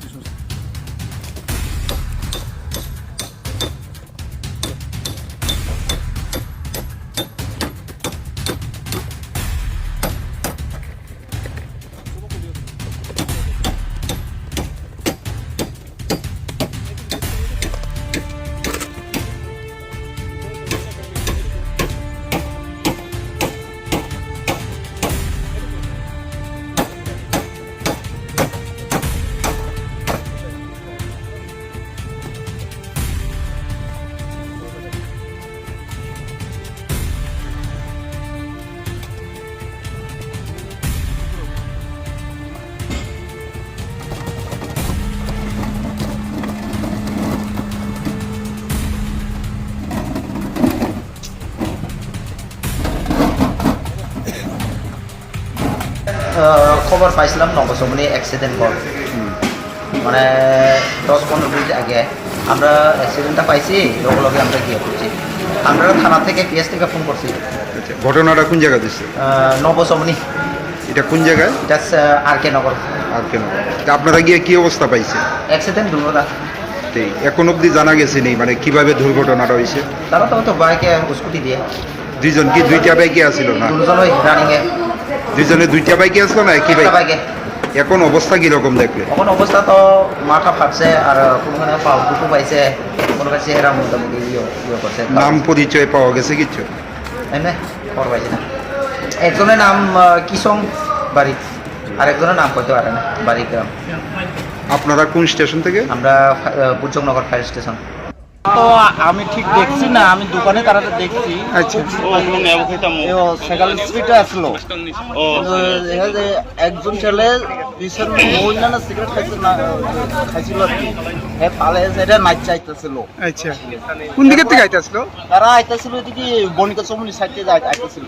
Jesús. খবর পাইছিলাম নবসমনি অ্যাক্সিডেন্ট হল। মানে দশ পনেরো মিনিট আগে আমরা অ্যাক্সিডেন্টটা পাইছি লগে লগে আমরা গিয়ে করছি আমরা থানা থেকে পিএস থেকে ফোন করছি। আচ্ছা ঘটনাটা কোন জায়গা দিচ্ছে নবসমনি এটা কোন জায়গায়? এটা আর কে নগর। আর কেন তা আপনারা গিয়ে কি অবস্থা পাইছে? অ্যাক্সিডেন্ট দুর্ঘটনা। এখন অবধি জানা গেছে নেই মানে কীভাবে দুর্ঘটনাটা হয়েছে তারা তো বাইকে স্কুটি দিয়ে। দুইজন কি দুইটা বাইকে আসছিল না? দুজন রানিংয়ে দুইজনে দুইটা বাইকে আসলো না একই বাইক? এখন অবস্থা কীরকম দেখলে? এখন অবস্থা তো মাথা ফাটছে আর কোনোখানে পাও দুটো পাইছে কোনো কাছে এরা মোটামুটি ইয়ে ইয়ে করছে নাম পরিচয় পাওয়া গেছে কিছু? এমনি খবর পাইছি না। একজনের নাম কিসং বাড়ি আর একজনের নাম করতে পারে না বাড়ি গ্রাম। আপনারা কোন স্টেশন থেকে? আমরা বুচকনগর ফায়ার স্টেশন তো আমি ঠিক দেখছি না আমি দোকানে তারা দেখছি। আচ্ছা। সেকাল স্পিডে আসলো। একজন ছেলে পিছনে মহিলা না সিগারেট খাইছে না খাইছিল আর কি। হে পালে সেটা নাচ চাইতেছিল। আচ্ছা। কোন দিকে থেকে আইতে আসলো তারা আইতেছিল এদিকে বনিকা চমনি সাইডে আইতেছিল।